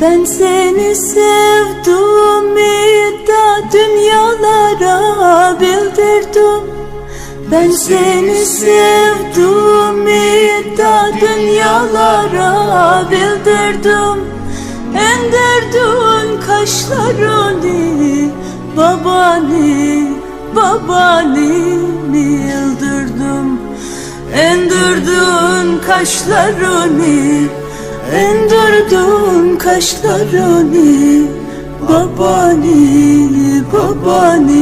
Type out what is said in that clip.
Ben seni sevdim da dünyalara bildirdim. Ben seni sevdim da dünyalara bildirdim. Endirdin kaşlarını babani babani yıldırdım Endirdin kaşlarını Endirdin kaşlarını Babani babani